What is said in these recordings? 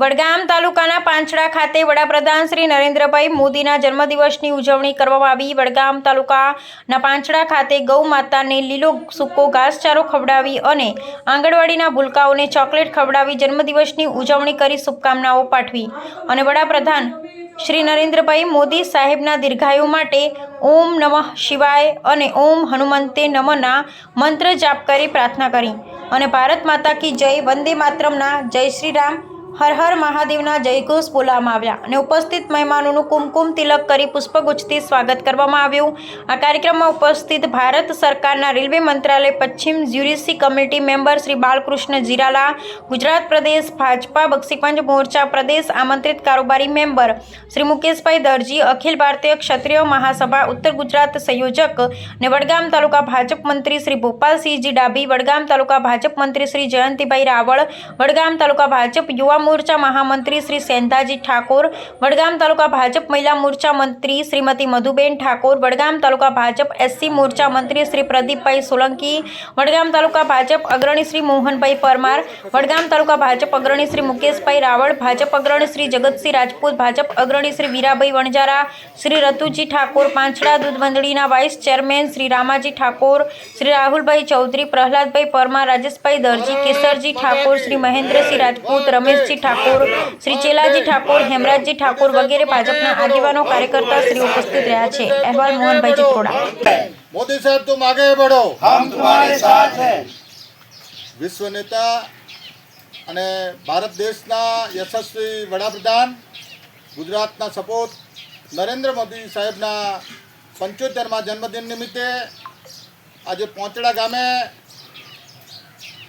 વડગામ તાલુકાના પાંચડા ખાતે વડાપ્રધાન શ્રી નરેન્દ્રભાઈ મોદીના જન્મદિવસની ઉજવણી કરવામાં આવી. વડગામ તાલુકાના પાંચડા ખાતે ગૌ માતાને લીલો સૂકો ઘાસચારો ખવડાવી અને આંગણવાડીના ભૂલકાઓને ચોકલેટ ખવડાવી જન્મદિવસની ઉજવણી કરી શુભકામનાઓ પાઠવી. અને વડાપ્રધાન શ્રી નરેન્દ્રભાઈ મોદી સાહેબના દીર્ઘાયુ માટે ઓમ નમઃ શિવાય અને ઓમ હનુમંતે નમના મંત્ર જાપ કરી પ્રાર્થના કરી. અને ભારત માતા કી જય વંદે માતરમના જય શ્રી રામ. હર હર મહાદેવના જયઘોષ બોલાવવામાં આવ્યા અને ઉપસ્થિત મહેમાનોનું કુમકુમ તિલક કરી પુષ્પગુચ્છથી સ્વાગત કરવામાં આવ્યું. આ કાર્યક્રમમાં ઉપસ્થિત ભારત સરકારના રેલવે મંત્રાલય પશ્ચિમ જ્યુરિસી કમિટી મેમ્બર શ્રી બાલકૃષ્ણ જીરાલા, ગુજરાત પ્રદેશ ભાજપા બક્ષીપંચ મોરચા પ્રદેશ આમંત્રિત કારોબારી મેમ્બર શ્રી મુકેશભાઈ દરજી, અખિલ ભારતીય ક્ષત્રિય મહાસભા ઉત્તર ગુજરાત સંયોજક અને વડગામ તાલુકા ભાજપ મંત્રી શ્રી ભોપાલસિંહજી ડાભી, વડગામ તાલુકા ભાજપ મંત્રી શ્રી જયંતિભાઈ રાવળ, વડગામ તાલુકા ભાજપ યુવા મોરચા મહામંત્રી શ્રી સેંધાજી ઠાકોર વડગામ તાલુકા ભાજપ મહિલા મોરચા મંત્રી શ્રીમતી મધુબેન ઠાકોર વડગામ તાલુકા ભાજપ એસસી મોરચા મંત્રી શ્રી પ્રદીપભાઈ સોલંકી વડગામ તાલુકા ભાજપ અગ્રણી શ્રી મોહનભાઈ પરમાર વડગામ તાલુકા ભાજપ અગ્રણી શ્રી મુકેશભાઈ રાવળ ભાજપ અગ્રણી શ્રી જગતસિંહ રાજપૂત ભાજપ અગ્રણી શ્રી વીરાભાઈ વણજારા શ્રી રતુજી ઠાકોર પાંચડા દૂધ મંડળીના વાઇસ ચેરમેન શ્રી રામાજી ઠાકોર શ્રી રાહુલભાઈ ચૌધરી પ્રહલાદભાઈ પરમાર રાજેશભાઈ દરજી કેસરજી ઠાકોર શ્રી મહેન્દ્રસિંહ રાજપૂત રમેશજી ગોપાલજી ઠાકોર શ્રી ચેલાજી ઠાકોર હેમરાજજી ઠાકોર વગેરે ભાજપના આગેવાનો કાર્યકર્તા શ્રી ઉપસ્થિત રહ્યા છે. અહેવાલ મોહનભાઈ ચિત્રોડા મોદી સાહેબ તુમ આગે બઢો હમ તુમ્હારે સાથ હૈ. વિશ્વ નેતા અને ભારત દેશના યશસ્વી વડાપ્રધાન ગુજરાતના સપોર્ટ નરેન્દ્ર મોદી સાહેબના પંચોતેરમાં જન્મદિન નિમિત્તે આજે પોંચડા ગામે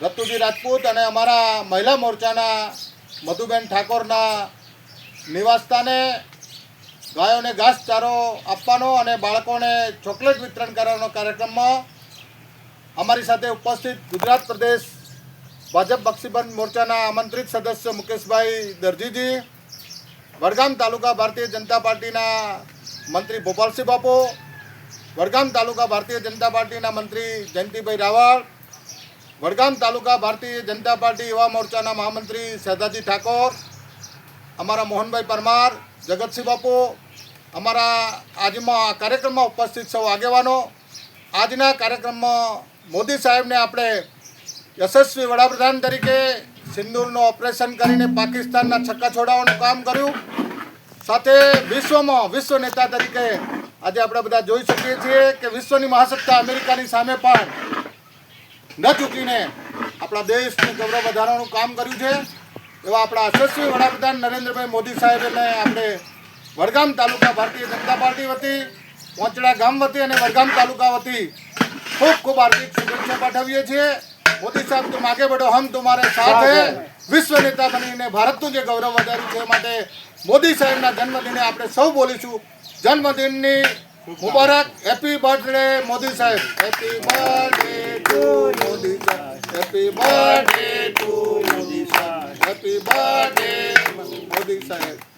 રતુજી રાજપૂત અને અમારા મહિલા મોરચાના મધુબેન ઠાકોરના નિવાસસ્થાને ગાયોને ઘાસચારો આપવાનો અને બાળકોને ચોકલેટ વિતરણ કરવાનો કાર્યક્રમમાં અમારી સાથે ઉપસ્થિત ગુજરાત પ્રદેશ ભાજપ બક્ષીબંધ મોરચાના આમંત્રિત સદસ્ય મુકેશભાઈ દરજીજી, વડગામ તાલુકા ભારતીય જનતા પાર્ટીના મંત્રી ભોપાલસિંહ બાપુ, વડગામ તાલુકા ભારતીય જનતા પાર્ટીના મંત્રી જયંતિભાઈ રાવળ વડગામ તાલુકા ભારતીય જનતા પાર્ટી યુવા મોરચાના મહામંત્રી સહેદાજી ઠાકોર, અમારા મોહનભાઈ પરમાર, જગતસિંહ બાપુ, અમારા આજમાં આ કાર્યક્રમમાં ઉપસ્થિત સૌ આગેવાનો. આજના કાર્યક્રમમાં મોદી સાહેબને આપણે યશસ્વી વડાપ્રધાન તરીકે સિંદૂરનું ઓપરેશન કરીને પાકિસ્તાનના છક્કા છોડાવવાનું કામ કર્યું. સાથે વિશ્વમાં વિશ્વ નેતા તરીકે આજે આપણે બધા જોઈ શકીએ છીએ કે વિશ્વની મહાસત્તા અમેરિકાની સામે પણ ન ચૂકીને આપણા દેશનું ગૌરવ વધારવાનું કામ કર્યું છે. એવા આપણા યશસ્વી વડાપ્રધાન નરેન્દ્રભાઈ મોદી સાહેબને આપણે વડગામ તાલુકા ભારતીય જનતા પાર્ટી વતી પોંચડા ગામ વતી અને વડગામ તાલુકા વતી ખૂબ ખૂબ હાર્દિક શુભેચ્છા પાઠવીએ છીએ. મોદી સાહેબ તું આગે બઢો હમ તમારે સાથ હે. વિશ્વ નેતા બનીને ભારતનું જે ગૌરવ વધાર્યું છે એ માટે મોદી સાહેબના જન્મદિને આપણે સૌ બોલીશું. જન્મદિનની મુબારક. હેપી બર્થડે મોદી સાહેબ. હેપી બર્થડે ટુ મોદી સાહેબ. હેપી બર્થડે ટુ મોદી સાહેબ. હેપી બર્થડે મોદી સાહેબ.